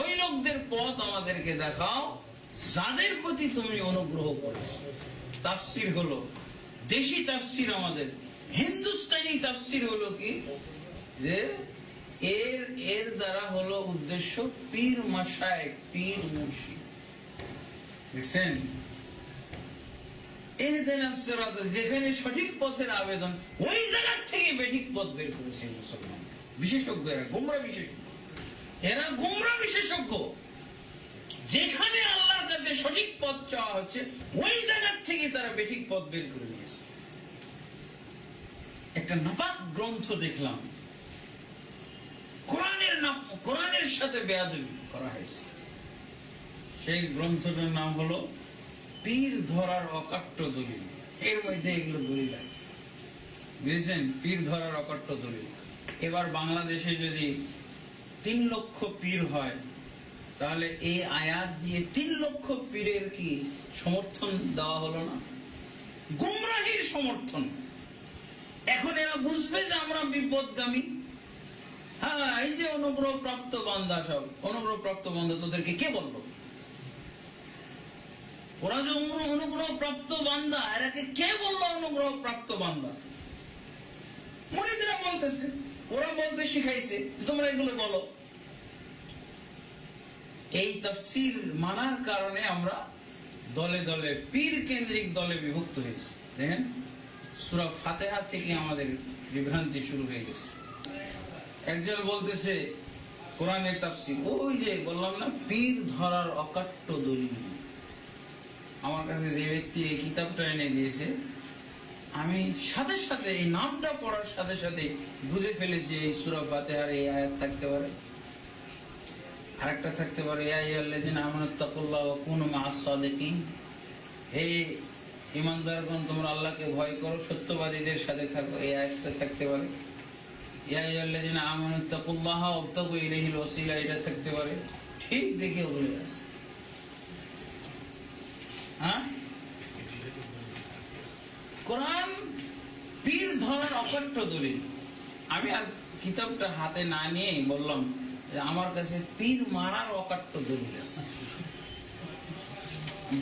ওই লোকদের পথ আমাদেরকে দেখাও, যাদের প্রতি তুমি অনুগ্রহ তাফসীর হলো, দেশি তাফসীর আমাদের। হিন্দুস্তানি তাফসীর হলো কি? যে এর এর দ্বারা হলো উদ্দেশ্য পীর মাশায়েখ, পীর মুর্শিদ। দেখছেন? যেখানে সঠিক পথের আবেদন, ওই জায়গা থেকে বেঠিক পথ বের করেছে মুসলমান। বিশেষজ্ঞ, এরা গুমরা বিশেষজ্ঞ। এরা গুমরা বিশেষজ্ঞ। যেখানে আল্লাহর কাছে সঠিক পথ চাওয়া হচ্ছে, ওই জায়গার থেকে তারা বেঠিক পথ বের করে দিয়েছে একটা নাপাক গ্রন্থ দেখলাম। কোরআনের নাম, কোরআনের সাথে বেয়াদবি করা হয়েছে। সেই গ্রন্থটার নাম হলো পীর ধরার অকাট্য দলিল। এর মধ্যে এগুলো দলিল আছে। বুঝেছেন? পীর ধরার অকাট্য দলিল। এবার বাংলাদেশে যদি তিন লক্ষ পীর হয়, তাহলে এই আয়াত দিয়ে তিন লক্ষ পীরের কি সমর্থন দেওয়া হলো না? গুমরাহির সমর্থন। এখন এরা বুঝবে যে আমরা বিপদগামী। হ্যাঁ এই যে অনুগ্রহ প্রাপ্ত বান্দা সব অনুগ্রহ প্রাপ্ত বান্দা, তোদেরকে কে বলল? ওরা যে অনুগ্রহ অনুগ্রহ প্রাপ্ত বান্দা, এরাকে কে বলল অনুগ্রহ প্রাপ্ত বান্দা? মরিদরা বলতেছে। ওরা বলতে শিখাইছে তোমরা এগুলো বলো। এই তফসির মানার কারণে আমরা দলে দলে, পীর কেন্দ্রিক দলে বিভক্ত হয়েছি। দেখেন, সুরা ফাতেহা থেকে আমাদের বিভ্রান্তি শুরু হয়ে গেছে। একজন বলতেছে, কোরআনের তাফসির, ওই যে বললাম না, পীর ধরার অকাট্য দলিল। আমার কাছে যে ব্যক্তি এই কিতাবটা এনে দিয়েছে আমি সাথে সাথে, এই নামটা পড়ার সাথে সাথে বুঝে ফেলেছি এই সুরা ফাতেহার এই আয়াত থাকতে পারে। আরেকটা থাকতে পারে হে ইমানদারগণ তোমরা আল্লাহকে ভয় করো, সত্যবাদীদের সাথে থাকো, এই আয়াতটা থাকতে পারে। এটা থাকতে পারে। ঠিক দেখে বলে আছে হ্যাঁ? কোরআন পীর ধরার অকট্য দলিল আমি আর কিতাবটা হাতে না নিয়ে বললাম আমার কাছে পীর মারার অকাট্য দলিল আছে।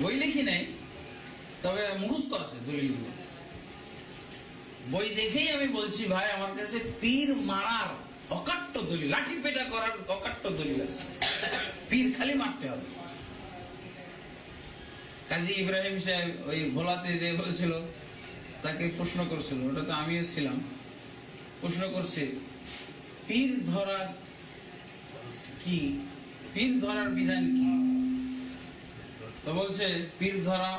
বই লিখি নাই, তবে মুখস্থ আছে দলিলগুলো। বই দেখেই আমি বলছি, ভাই, আমার কাছে পীর মারার অকাট্য দলিল, লাঠি পেটা করার অকাট্য দলিল আছে। পীর খালি মারতে হবে। কাজী ইব্রাহিম সাহেব ওই ভোলাতে যে বলছিল তাকে প্রশ্ন করছিল, ওটা তো আমিও ছিলাম। প্রশ্ন করছে, পীর ধরা কি? পীর ধরার বিধান কি? তো বলছে, পীর ধরা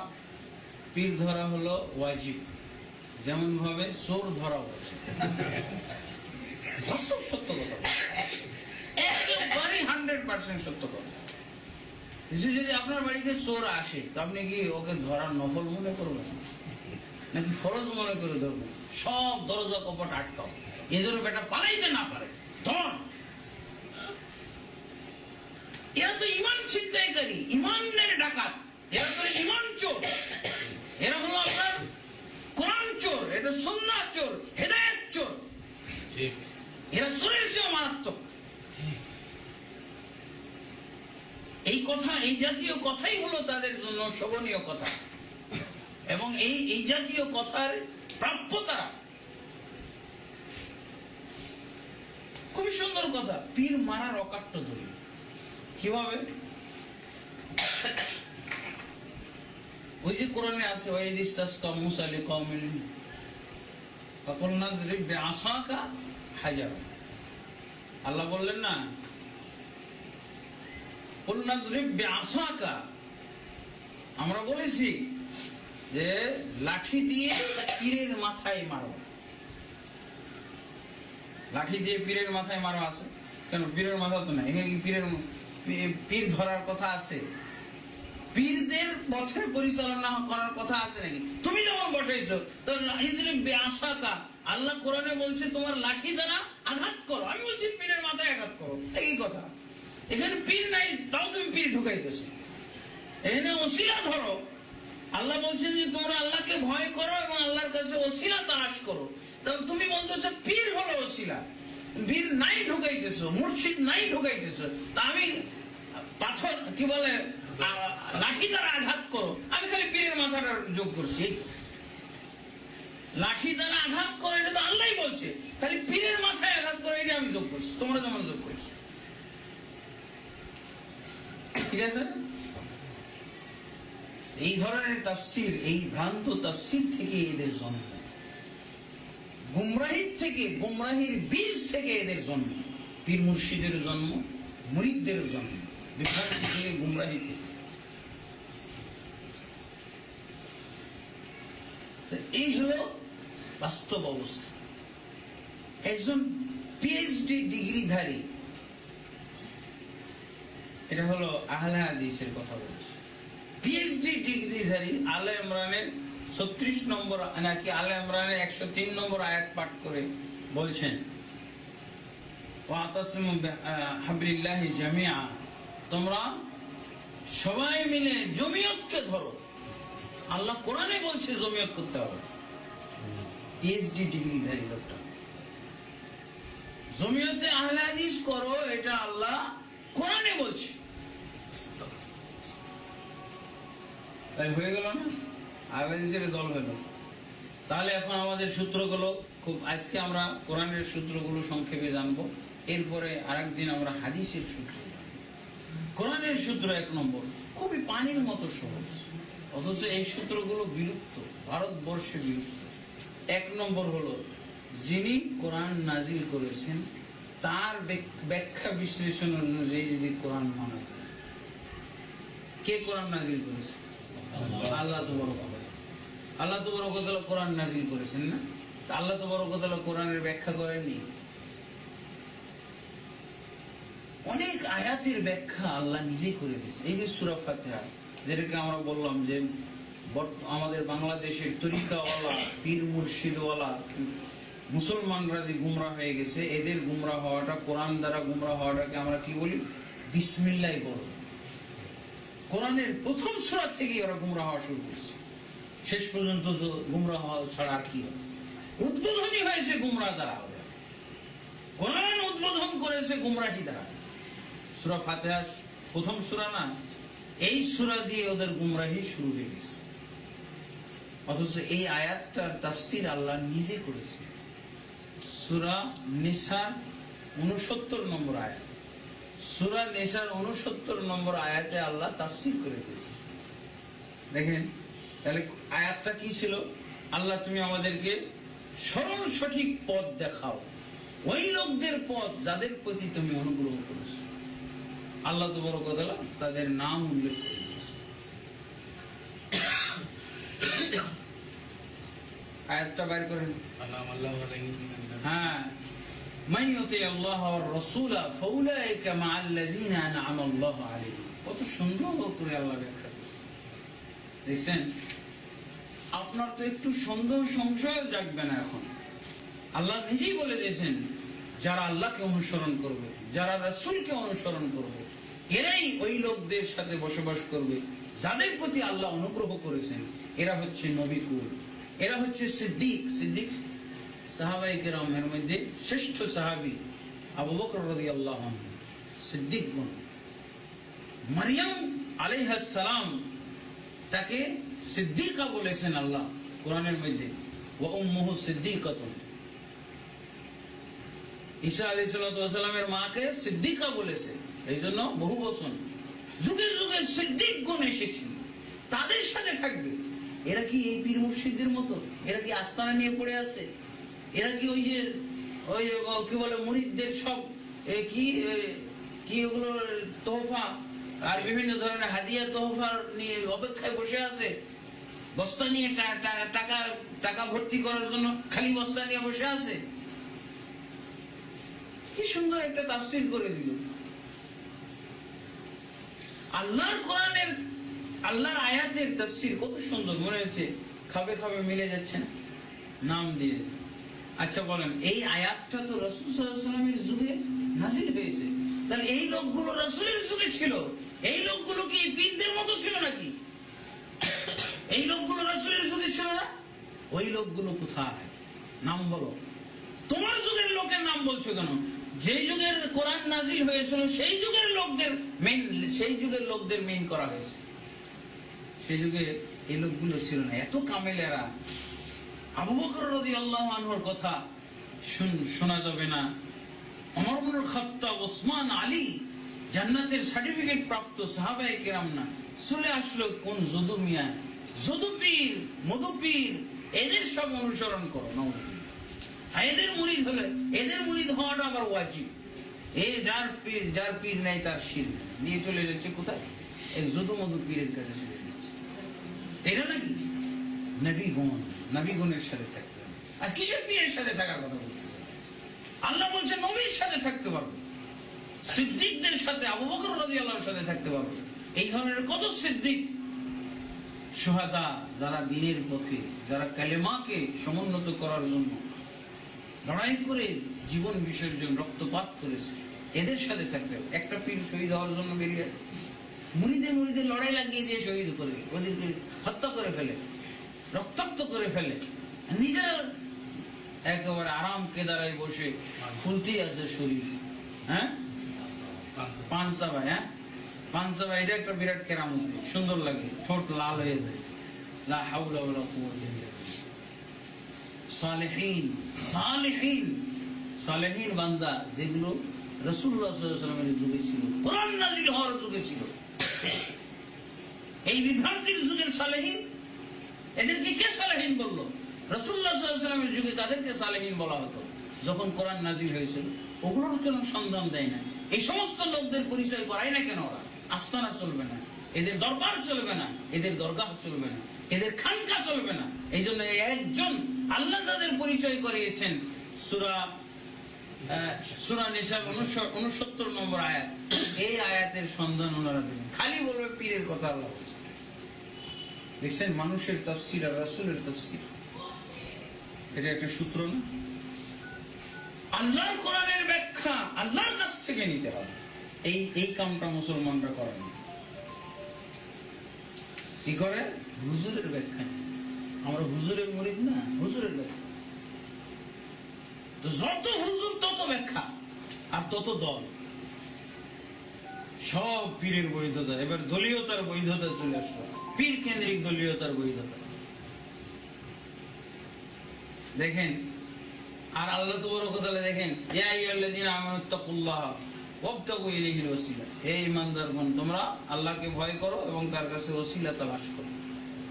পীর ধরা হলো ওয়াজিব। যেমন ভাবে চোর ধরা বাস্তব সত্য কথা। একেবারেই হান্ড্রেড পার্সেন্ট সত্য কথা। যদি আপনার বাড়িতে চোর আসে, তো আপনি কি ওকে ধরার নফল মনে করবেন? নাকি ফরজ মনে করে ধরবেন সব দরজা কপট আটকাও এই জন্য বেটা পালাইতে না পারে। ধর। এরা তো ইমান ছিনতাইকারী ইমানের ডাকাত। এরা তো ইমান চোর। এরা হলো আপনার কোরআন চোর এটা সন্না চোর হেদায়ত চোর। এরা চোরের চেয়ে মারাত্মক। এই কথা এই জাতীয় কথাই হলো তাদের জন্য শোভনীয় কথা। এবং এই এই জাতীয় কথার প্রাপ্যতা। খুবই সুন্দর কথা। পীর মারার অকাট্য ধরি কীভাবে? ওই যে কোরআনে আছে হাজার। আল্লাহ বললেন, না। আমরা বলেছি যে লাঠি দিয়ে পীরের মাথায় মারো। লাঠি দিয়ে পীরের মাথায় মারো আছে। কেন? পীরের মাথা তো নাই। এখানে পীরের পীর ধরার কথা আছে? পীরদের পথে পরিচালনা করার কথা আছে নাকি? তুমি যখন বসাইছো তো বেআসাকা আল্লাহ কোরআনে বলছে, তোমার লাঠি দ্বারা আঘাত করো। আমি বলছি, পীরের মাথায় আঘাত করো। একই কথা। এখানে পীর নাই, তাও তুমি পীর ঢুকাইতেছো। এখানে ওসিলা ধরো। আল্লাহ বলছেন যে তোমরা আল্লাহকে ভয় করো এবং আল্লাহর কাছে ওসিলা তালাশ করো। তবে তুমি বলতেছো, পীর হলো ওসিলা। পীর নাই ঢুকাইতেছো, মুর্শিদ নাই ঢুকাইতেছো। তা আমি পাথর, কি বলে লাঠি দ্বারা আঘাত করো। আমি খালি পীরের মাথাটা যোগ করছি লাঠি দ্বারা আঘাত করো, এটা তো আল্লাহ বলছে। খালি পীরের মাথায় আঘাত করো, এটা আমি যোগ করছি, তোমরা যেমন যোগ করছ। ঠিক আছে? এই ধরনের তাফসির, এই ভ্রান্ত তাফসির থেকে এদের জন্ম। গুমরাহির থেকে, গুমরাহির বীজ থেকে এদের জন্ম। পীর মুর্শিদের জন্ম, মুরিদদের জন্ম। বিভ্রান্তি থেকে গুমরাহি থেকে। এই হলো বাস্তব অবস্থা। একজন পিএইচডি ডিগ্রিধারী, এটা হলো আহলে হাদিসের কথা বলছি। পিএইচডি ডিগ্রিধারী আলে ইমরানের ছত্রিশ নম্বর, নাকি আলে ইমরানের একশো তিন নম্বর আয়াত পাঠ করে বলছেন জামিআ। তোমরা সবাই মিলে জমিয়তকে ধরো। আল্লাহ কোরআনে বলছে জমিয়ত করতে হবে। পিএইচডি ডিগ্রিধারী লোকটা। জমিয়তে আহলে হাদিস করো, এটা আল্লাহ কোরআনে বলছে। তাই হয়ে গেল না? আহলে হাদিসের দল হলো তাহলে এখন আমাদের সূত্রগুলো খুব, আজকে আমরা কোরআনের সূত্রগুলো সংক্ষেপে জানব। এরপরে আরেকদিন আমরা হাদিসের সূত্র কোরআনের সূত্র এক নম্বর, খুবই পানির মতো সহজ। অথচ এই সূত্রগুলো বিলুপ্ত, ভারতবর্ষে বিলুপ্ত। এক নম্বর হলো, যিনি কোরআন নাজিল করেছেন, তার ব্যাখ্যা বিশ্লেষণ অনুযায়ী যদি কোরআন মানা যায়, কে কোরআন নাজিল করেছে? আল্লাহ তো বড় আল্লাহ। তো বড় কথা কোরআন নাজিল করেছেন না? আল্লাহ তো বড় কথা কোরআনের ব্যাখ্যা করেননি? অনেক আয়াতের ব্যাখ্যা আল্লাহ নিজে করে দিয়েছে এই যে সুরা ফাতিহা, যেটাকে আমরা বললাম যে আমাদের বাংলাদেশের তরিকাওয়ালা, পীর মুর্শিদওয়ালা, মুসলমানরা যে গুমরা হয়ে গেছে, এদের গুমরা হওয়াটা, কোরআন দ্বারা গুমরা হওয়াটাকে আমরা কি বলি? বিসমিল্লাই বলো কোরআনের প্রথম সুরা থেকে ওরা গুমরা হওয়া শুরু করছে। শেষ পর্যন্ত তো গুমরা হওয়া ছাড়া আর কি হবে? উদ্বোধনী হয়েছে গুমরা দ্বারা হবে। কোরআন উদ্বোধন করেছে গুমরাহি দ্বারা। সুরা ফাতেহা প্রথম সুরা না, এই সুরা দিয়ে ওদের গুমরাহি শুরু হয়ে গেছে। অথচ এই আয়াতটার তাফসির আল্লাহ নিজে করেছে সুরা নিসার উনসত্তর নম্বর আয়াত। সুরা নেশার উনসত্তর নম্বর আয়াতে আল্লাহ তাফসির করে দিয়েছে দেখেন তাহলে আয়াতটা কি ছিল? আল্লাহ তুমি আমাদেরকে সঠিক পথ দেখাও। ওই লোকদের পথ যাদের প্রতি তুমি অনুগ্রহ করেছ। আল্লাহ তো বড় কথা তাদের নাম উল্লেখ করে দিয়েছে আয়াতটা বাইর করেন। হ্যাঁ। মান ইউতি আল্লাহ রাসূলা ফাউলাইকা মা আল্লাযিনা আনআমা আল্লাহ আলাইহিম। কত সুন্দর করে আল্লাহ ব্যাখ্যা দেখছেন? আপনার তো একটু সন্দেহ সংশয় জাগবে না এখন। আল্লাহ নিজেই বলে দিয়েছেন, যারা আল্লাহকে অনুসরণ করবে, যারা রাসূলকে অনুসরণ করবে, এরাই ওই লোকদের সাথে বসবাস করবে, যাদের প্রতি আল্লাহ অনুগ্রহ করেছেন। এরা হচ্ছে নবিকুল এরা হচ্ছে সিদ্দিক। সিদ্দিক সাহাবাই কেরামের মধ্যে শ্রেষ্ঠ সাহাবি আবু বকর রাদিয়াল্লাহু আনহু, সিদ্দিক মারিয়াম তাকে সিদ্দিকা বলেছেন আল্লাহ কোরআনের মধ্যে সিদ্দিকাতুন। ঈসা আলাইহিস সালামের মাকে সিদ্দিকা বলেছে এই জন্য বহু বচন। যুগে যুগে সিদ্দিক গুণ এসেছিল তাদের সাথে থাকবে। এরা কি এই পীর মুর্শিদদের মতো? এরা কি আস্তানা নিয়ে পড়ে আছে? এরা কি ওই যে, ওই কি বলে মুরিদদের সব কি কি ওগুলো, তোহফা, আর বিভিন্ন ধরনের হাদিয়া তোহফা নিয়ে অপেক্ষায় বসে আছে। বস্তা নিয়ে টাকা টাকা ভর্তি করার জন্য খালি বস্তা নিয়ে বসে আছে। কি সুন্দর একটা তাফসির করে দিল। আল্লাহর কোরআনের, আল্লাহর আয়াতের তাফসির কত সুন্দর, মনে হচ্ছে খাবে খাবে, মিলে যাচ্ছে না? নাম দিয়ে। আচ্ছা বলেন। এই আয়াতটা তো রসুল সাল্লামের যুগে নাজিল হয়েছে। তাহলে এই লোকগুলো রসুলের যুগে ছিল? এই লোকগুলো কি পীরদের মতো ছিল নাকি? এই লোকগুলো রসুলের যুগে ছিল না? ওই লোকগুলো কোথায়? নাম বলো। তোমার যুগের লোকের নাম বলছো কেন? যে যুগের কোরআন নাজিল হয়েছিল, সেই যুগের লোকদের মেইন সেই যুগের লোকদের মেইন করা হয়েছে। সেই যুগে এই লোকগুলো ছিল না। এত কামেলেরা আবু বকর রদি আল্লাহ আনহর কথা শুন- যাবে না। ওসমান আলী জান্নাতের সার্টিফিকেট প্রাপ্ত কেরাম না চলে আসলো কোন যদু মিয়া? যদু পীর এদের সব অনুসরণ করো এদের মুরিদ হলে, এদের মুরিদ হওয়াটা আবার ওয়াজিব। এ যার পীর যার পীর নাই তার শির দিয়ে চলে যাচ্ছে কোথায়? এক যদু মধু পীরের কাছে চলে যাচ্ছে। এটা নাকি? নবীগণ নবীগণের সাথে থাকতে হবে আর কিসের পীরের সাথে থাকার কথা বলতেছে? আল্লাহ বলছে, নবীর সাথে থাকতে পারবে। সিদ্দিকদের সাথে, আবু বকর রাদিয়াল্লাহুর সাথে থাকতে পারবে। এই ধরনের কত সিদ্দিক? সুহাদা যারা দিনের পথে, যারা কালেমাকে সমুন্নত করার জন্য লড়াই করে জীবন বিসর্জন, রক্তপাত করেছে, এদের সাথে থাকতে হবে একটা পীর শহীদ হওয়ার জন্য বেরিয়ে মুড়িদে মুড়িদে লড়াই লাগিয়ে দিয়ে শহীদ করে, ওদেরকে হত্যা করে ফেলে। রক্তাক্ত করে ফেলে। নিজের একেবারে আরাম কেদারায় বসে ফুলতেই আছে শরীর হ্যাঁ? পানসা ভাই হ্যাঁ? পানসা ভাই, এটা একটা বিরাট কেরামত। সুন্দর লাগে, ঠোঁট লাল হয়ে যায়। লা হাওলা ওয়ালা কুওয়াতা ইল্লা সালেহীন সালেহীন সালেহীন বান্দা যেগুলো আলাইহি ওয়াসাল্লামের যুগে ছিল, কোরআন হওয়ার যুগে ছিল। এই বিভ্রান্তির যুগের সালেহীন এদেরকে কে সালেহীন বলল? সাল্লাল্লাহু যুগে তাদেরকে সালেহীন বলা হতো? যখন কোরআন নাজিল হয়েছিল, ওগুলোর কেন সন্ধান দেয় না এই সমস্ত লোকদের পরিচয় করায় না কেন ওরা? আস্তানা চলবে না। এদের দরবার চলবে না। এদের দরগাহ চলবে না। এদের খানকা চলবে না। এই জন্য একজন আল্লাহ যাদের পরিচয় করিয়েছেন, সুরা সুরা নিসাব উনসত্তর নম্বর আয়াত, এই আয়াতের সন্ধান ওনারা খালি বলবে পীরের কথা আল্লাহ দেখছেন, মানুষের তফসির আর রাসুলের তফসির। এটা একটা সূত্র না? আল্লাহর কোরআনের ব্যাখ্যা আল্লাহর কাছ থেকে নিতে হবে। এই এই কামটা মুসলমানরা করে না। কি করে? হুজুরের ব্যাখ্যা। আমরা হুজুরের মরিদ না, হুজুরের ব্যাখ্যা। যত হুজুর, তত ব্যাখ্যা। আর তত দল। সব পীরের বৈধতা। এবার দলীয়তার বৈধতা চলে আসলো। পীর কেন্দ্রিক দলীয়তার বৈধতা দেখেন আর আল্লাহ তো বড় কথা দেখেন হে ঈমানদারগণ তোমরা আল্লাহকে ভয় করো এবং তার কাছে ওসিলা তালাশ করো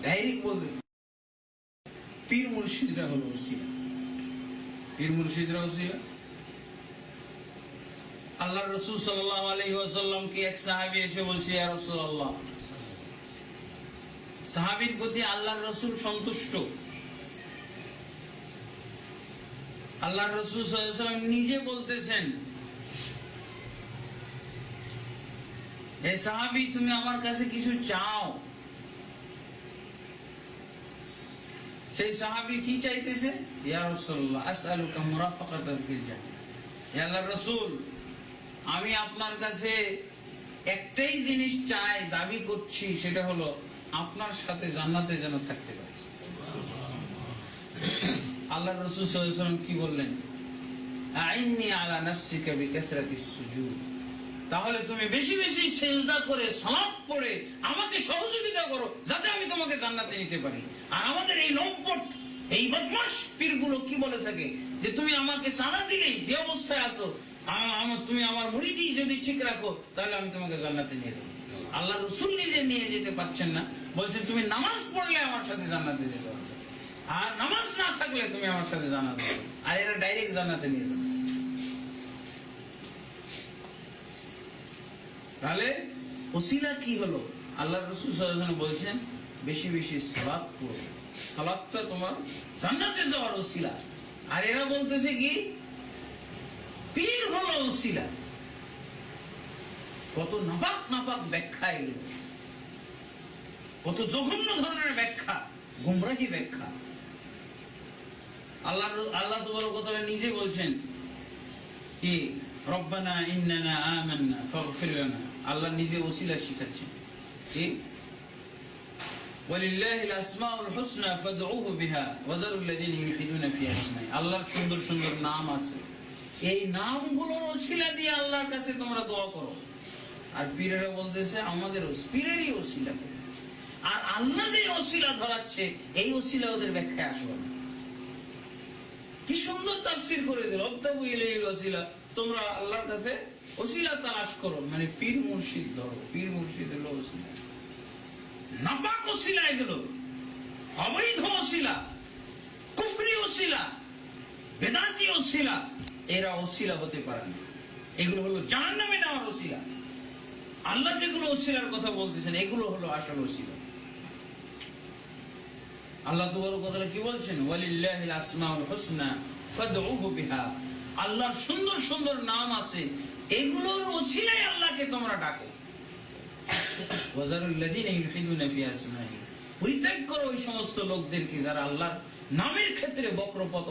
ডাইরেক্ট বলতে পীর মুর্শিদরা হলো ওসিলা পীর মুর্শিদরা ওসিলা আল্লাহ রসুল আলাইহি ওয়াসাল্লামকে এক সাহাবী এসে বলছে ইয়া সাহাবীর প্রতি আল্লাহর রসুল সন্তুষ্ট। আল্লাহ রসুল সাল্লাম নিজে বলতেছেন, হে সাহাবি, তুমি আমার কাছে কিছু চাও। সেই সাহাবি কি চাইতেছে? রাসূলুল্লাহ, আসআলুকা মুরাফাকাতান ফিল জান্নাহ। হে আল্লাহর রাসূল, আমি আপনার কাছে একটাই জিনিস চাই, দাবি করছি, সেটা হলো আপনার সাথে জান্নাতে যেন থাকতে পারি। আল্লাহ রসুল সাল্লাম কি বললেন? আইনি আলা নাফসিকা বিকাসরাতিস সুজুদ। তাহলে তুমি বেশি বেশি সেজদা করে, সালাত পড়ে আমাকে সহযোগিতা করো, যাতে আমি তোমাকে জান্নাতে নিতে পারি। আর আমাদের এই লম্পট, এই বদমাস পীরগুলো কি বলে থাকে? যে তুমি আমাকে সারা দিলেই যে অবস্থায় আসো আমার তুমি আমার মুড়িটি যদি ঠিক রাখো, তাহলে আমি তোমাকে জান্নাতে নিয়ে যাব। আল্লাহ রসুল নিজে নিয়ে যেতে পারছেন না। বলছেন তুমি নামাজ পড়লে আমার সাথে জান্নাতে যেতে পারবে আর নামাজ না থাকলে তুমি আমার সাথে জানাতে আর এরা ডাইরেক্ট জান্নাতে নিয়ে যাবে। তাহলে ওসিলা কি হলো? আল্লাহ রসুল বলছেন, বেশি বেশি সালাত পড়ো। সালাতটা তোমার জান্নাতে যাওয়ার ওসিলা। আর এরা বলতেছে কি, পীর হলো ওসিলা। কত নাপাক নাপাক ব্যাখ্যা এগুলো। কত জঘন্য ধরনের ব্যাখ্যা, গুমরাহি ব্যাখ্যা। আল্লাহ আল্লাহ তোমার কথা নিজে বলছেন কি, রব্বানা ইন্নানা আমান্না, ফাগফির লানা। আল্লাহ নিজে ওসিলা শিখাচ্ছেন। কি? আসমাউল হুসনা ফাদউহু বিহা লাযিনা ইউলহিদুনা ফি আসমাই। আল্লাহর সুন্দর সুন্দর নাম আছে। এই নামগুলোর ওসিলা দিয়ে আল্লাহর কাছে তোমরা দোয়া করো। আর পীরেরা বলতেছে আমাদের পীরেরই ওসিলা আর আল্লাহ যে ওসিলা ধরাচ্ছে, এই ওসিলা ওদের ব্যাখ্যায় আসবে না। কি সুন্দর তাফসির করে দিল ওসিলা তোমরা আল্লাহর কাছে ওসিলা তালাশ করো মানে পীর মুর্শিদ ধরো, পীর মুর্শিদ হলো ওসিলা। নাপাক ওসিলা এগুলো, অবৈধ ওসিলা, কুফরি ওসিলা, বেদাতি ওসিলা, এরা ওসিলা হতে পারে না। এগুলো হলো জাহান্নামে নেওয়ার ওসিলা। আল্লাহ যেগুলো ওসিলার কথা বলতেছেন, এগুলো হলো আসল ওসিলা। আল্লাহ কি বলছেন? আল্লাহর সুন্দর সুন্দর নাম আছে, এগুলোর ওসিলায় আল্লাহকে তোমরা ডাকো।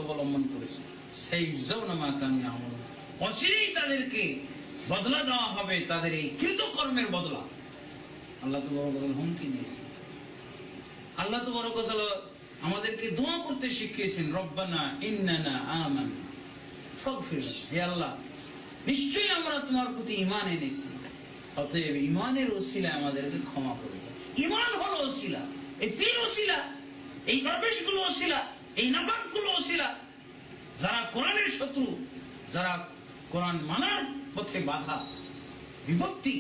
অবলম্বন করেছে। সেই তাদেরকে বদলা হবে, তাদের এই কৃতকর্মের বদলা। আল্লাহ হুমকি দিয়েছে আল্লাহ তো বড় কথা আমাদেরকে দোয়া করতে শিখিয়েছেন, রব্বানা ইন্নানা আমান। হে আল্লাহ, নিশ্চয়ই আমরা তোমার প্রতি ঈমান এনেছি। অতএব ইমানের ওসিলা আমাদেরকে ক্ষমা করে। ইমান হলো ওসিলা, এই পীর ওসিলা, এই দরবেশগুলো ওসিলা, এই নাপাকগুলো ওসিলা। যারা কোরআনের শত্রু, যারা কোরআন মানার পথে বাধা বিভক্তি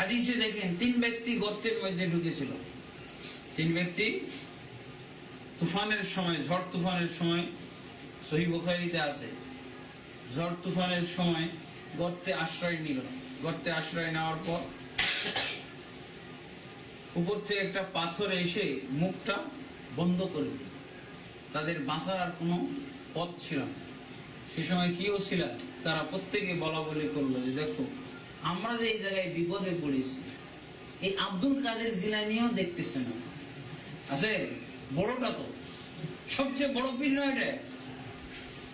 হাদিসে দেখেন, তিন ব্যক্তি গর্তের মধ্যে ঢুকেছিল। তিন ব্যক্তি তুফানের সময়, ঝড় তুফানের সময়, সহি আছে। ঝড় তুফানের সময় গর্তে আশ্রয় নিল। গর্তে আশ্রয় নেওয়ার পর উপর থেকে একটা পাথর এসে মুখটা বন্ধ করে দিল। তাদের বাঁচার আর কোনো পথ ছিল না। সে সময় কি হচ্ছিল? তারা প্রত্যেকে বলা বলি করল যে, দেখো আমরা যে এই জায়গায় বিপদে পড়েছি, এই আব্দুল কাদের জিলানিও দেখতেছে না। আছে? বড়টা তো। সবচেয়ে বড় পীর নয় এটা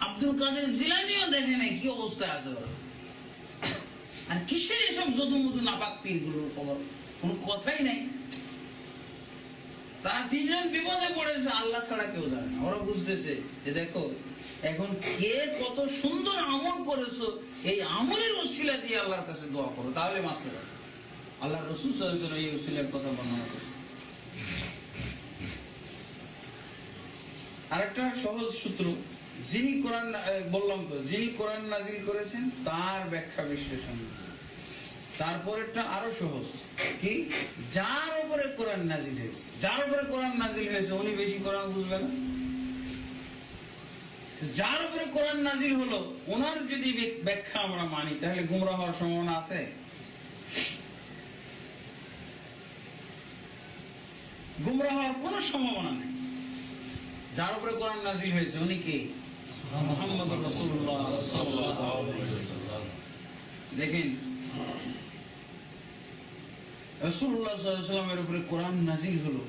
আব্দুল কাদের জিলানিও দেখে নাই, কি অবস্থায় আছে ওরা? আর কিসের এসব যদু মধু নাপাক পীরগুলোর খবর? কোনো কথাই নাই। তারা তিনজন বিপদে পড়েছে, আল্লাহ ছাড়া কেউ জানে না। ওরা বুঝতেছে যে দেখো, এখন কে কত সুন্দর আমল করেছ, এই আমলের দিয়ে আল্লাহর কাছে দোয়া করো, তাহলে পারবে। আল্লাহ রসুল এই কথা বর্ণনা করেছে আরেকটা সহজ সূত্র, যিনি কোরআন বললাম তো, যিনি কোরআন নাজিল করেছেন, তার ব্যাখ্যা বিশ্লেষণ। তারপরেরটা আরও সহজ। কি? যার উপরে কোরআন নাজিল হয়েছে, যার উপরে কোরআন নাজিল হয়েছে, উনি বেশি কোরআন বুঝবে না? যার উপরে কোরআন নাজিল হলো ওনার যদি ব্যাখ্যা আমরা মানি, তাহলে গুমরা হওয়ার সম্ভাবনা আছে? গুমরা হওয়ার কোনো সম্ভাবনা নেই। যার উপরে কোরআন নাজিল হয়েছে, উনি কে? মোহাম্মদ রসুল্লাহ। দেখেন রসুল্লাহ সাল্লামের উপরে কোরআন হলো।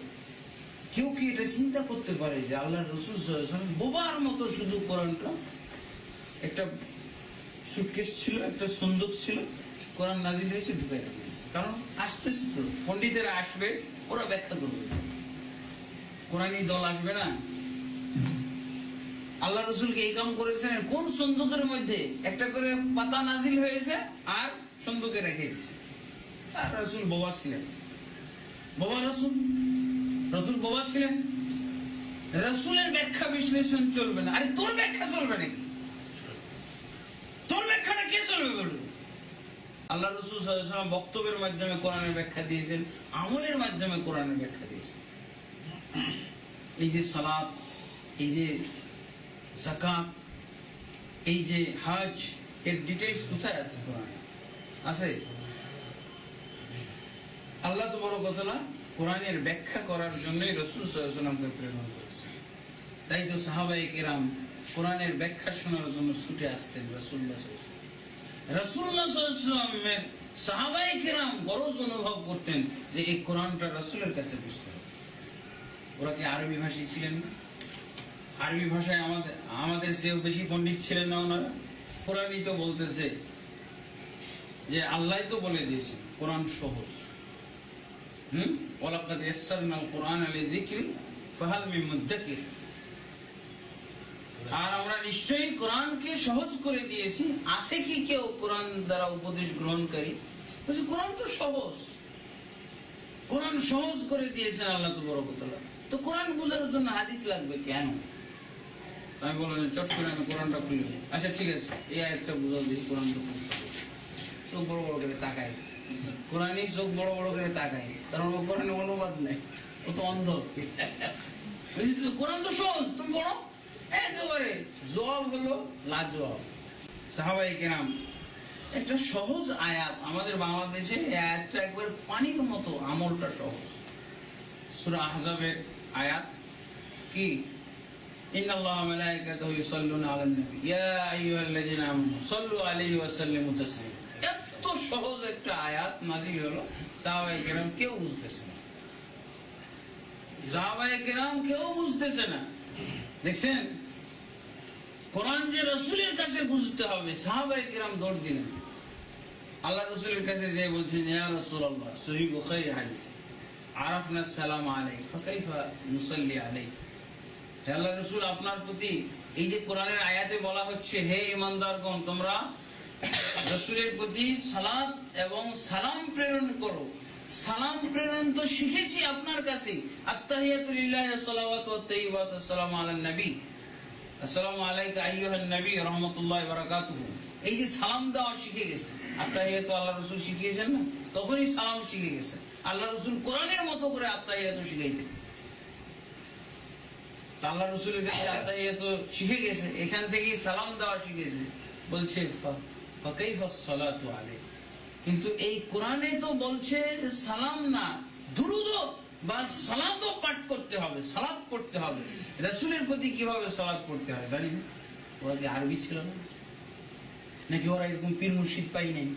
কেউ কি এটা চিন্তা করতে পারে যে আল্লাহ বোবার মতো শুধু কোরআনটা? একটা সুটকেস ছিল, একটা সন্দুক ছিল, কোরআন হয়েছে, ঢুকাই কারণ আসতেছে তো পন্ডিতেরা আসবে, ওরা ব্যাখ্যা করবে। কোরআনই দল আসবে না। আল্লাহ রসুলকে এই কাম করেছেন, কোন সন্দুকের মধ্যে? একটা করে পাতা নাজিল হয়েছে আর সন্দুকে রেখে দিয়েছে। আর রসুল বোবা ছিলেন বোবা রসুল রসুল বোবা ছিলেন রসুলের ব্যাখ্যা বিশ্লেষণ চলবে না। আরে তোর ব্যাখ্যা চলবে নাকি? তোর ব্যাখ্যাটা কে চলবে বলবে আল্লাহ রসুল সাল্লাম বক্তব্যের মাধ্যমে কোরআনের ব্যাখ্যা দিয়েছেন, আমলের মাধ্যমে কোরআনের ব্যাখ্যা দিয়েছেন। এই যে সালাত, এই যে জাকাত এই যে হাজ, এর ডিটেলস কোথায় আছে কোরআনে? আছে? আল্লাহ তো বড় কথা না, কোরআনের ব্যাখ্যা করার জন্যই রসুল সাল্লামকে প্রেরণ করেছে। তাই তো সাহাবাই কেরাম কোরআনের ব্যাখ্যা শোনার জন্য ছুটে আসতেন রসুল্লাহ রসুল্লাহ সাল্লামের সাহাবাই গরজ অনুভব করতেন যে এই কোরআনটা রসুলের কাছে বুঝতে হবে। ওরা কি আরবি ভাষী ছিলেন না? আরবি ভাষায় আমাদের আমাদের চেয়েও বেশি পণ্ডিত ছিলেন না ওনারা? কোরআনই তো বলতেছে যে আল্লাহ তো বলে দিয়েছে কোরআন সহজ। হুম? আর আমরা নিশ্চয়ই কোরআনকে সহজ করে দিয়েছি। আছে কি কেউ কোরআন দ্বারা উপদেশ গ্রহণকারী? কোরআন তো সহজ। কোরআন সহজ করে দিয়েছেন আল্লাহ তো কথা তো কোরআন বোঝার জন্য হাদিস লাগবে কেন? আমি বললাম চট করে আমি কোরআনটা আচ্ছা ঠিক আছে। এই আয়াতটা বুঝাও দিই কোরআনটা খুব। চোখ বড় বড় করে তাকাই। কোরআনই চোখ বড় বড় করে তাকাই কারণ ও কোরআনে অনুবাদ নেই ও তো অন্ধ বলছি, তো কোরআন তো সহজ তুমি বড় একেবারে জবাব হলো লাজবাব সাহাবাই কেরাম একটা সহজ আয়াত আমাদের বাংলাদেশে এই আয়াতটা একবার পানির মতো আমলটা সহজ সূরা আহজাবের আয়াত কি إن الله وملائكته يصلون على النبي يا أيها الذين آمنوا صلوا عليه وسلموا تسليما এত সহজ একটা আয়াত নাজিল হলো সাহাবাই কেরাম কেউ বুঝতেছে না। সাহাবাই কেরাম কেউ বুঝতেছে না। দেখছেন? কোরআন যে রসুলের কাছে বুঝতে হবে সাহাবাই কেরাম দৌড় দিলেন। আল্লাহ রসুলের কাছে যে বলছেন, ইয়া রাসূলুল্লাহ সহিহ বুখারী হাদিস। আরাফনা সালাম আলাইক, ফাকাইফা নুসাল্লি আলাইক। হে আল্লাহ রসুল, আপনার প্রতি এই যে কোরআনের আয়াতে বলা হচ্ছে, হে ইমানদারগণ, তোমরা রসুলের প্রতি সালাত এবং সালাম প্রেরণ করো। সালাম প্রেরণ তো শিখেছি আপনার কাছে। আত্তাহিয়াতুলিল্লাহ সালাওয়াতু ওয়াত তাইয়্যিবাতু আসসালামু আলান নবী। আসসালামু আলাইকা আইয়ুহান নবী রাহমাতুল্লাহি ওয়া বারাকাতুহু। এই যে সালাম দেওয়া শিখে গেছে। আত্তাহিয়াতু আল্লাহ রাসূল শিখিয়েছেন না? তখনই সালাম শিখে গেছে। আল্লাহ রাসূল কোরআনের মতো করে আত্তাহিয়াতু শিখাইতেন আল্লাহ রসুলের কাছে আত্মাইয়াত শিখে গেছে। এখান থেকেই সালাম দেওয়া শিখেছে বলছে কিন্তু এই কোরআনে তো বলছে সালাম না দুরুদ বা সালাতও পাঠ করতে হবে, সালাত পড়তে হবে। রাসূলের প্রতি কীভাবে সালাত পড়তে হয় জানি না ওরা কি আরবি ছিল না? নাকি ওরা এরকম পীর মুর্শিদ পাই নাই?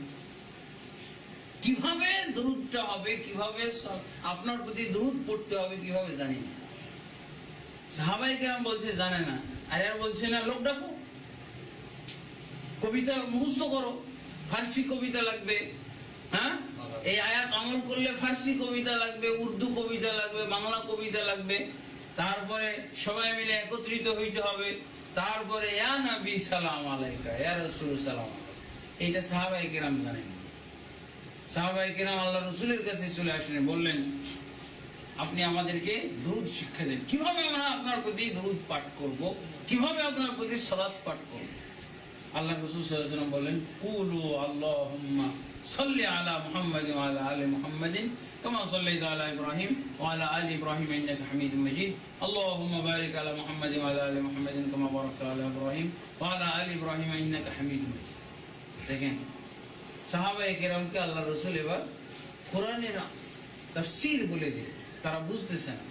কীভাবে দরুদটা হবে, কীভাবে আপনার প্রতি দরুদ পড়তে হবে কীভাবে জানি না। সাহাবাই কেরাম বলছে, জানে না। আর বলছে না, লোক ডাকো। কবিতা মুখস্থ করো। ফার্সি কবিতা লাগবে হ্যাঁ? এই আয়াত আমল করলে ফার্সি কবিতা লাগবে, উর্দু কবিতা লাগবে, বাংলা কবিতা লাগবে। তারপরে সবাই মিলে একত্রিত হইতে হবে। তারপরে নবী, সালাম আলাইকা, ইয়া রাসূল, সালাম এটা সাহাবাই কেরাম জানেন। সাহাবাই কেরাম আল্লাহ রসুলের কাছে চলে আসেন, বললেন, আপনি আমাদেরকে দুরুদ শিক্ষা দেন। কীভাবে আমরা আপনার প্রতি দুরুদ পাঠ করব? কীভাবে আপনার প্রতি সালাত পাঠ করব? আল্লাহ রসুল সাল্লাল্লাহু বলেন কুলু আল্লাহুম্মা সাল্লি আলা মুহাম্মাদ ওয়া আলা আলি মুহাম্মাদিন কামা সাল্লাইতা আলা ইব্রাহিম ওয়া আলা আলি ইব্রাহিম ইন্নাকা হামিদুম মাজিদ আল্লাহুম্মা বারিক আলা মুহাম্মাদ ওয়া আলা আলি মুহাম্মাদিন কামা বারাকতা আলা ইব্রাহিম ওয়া আলা আলি ইব্রাহিম ইন্নাকা হামিদুম মাজিদ দেখেন, সাহাবায়ে কেরামকে আল্লাহ রসুল এবার কোরআনের তাফসীর বলে দিলেন। তারা বুঝতেছে না।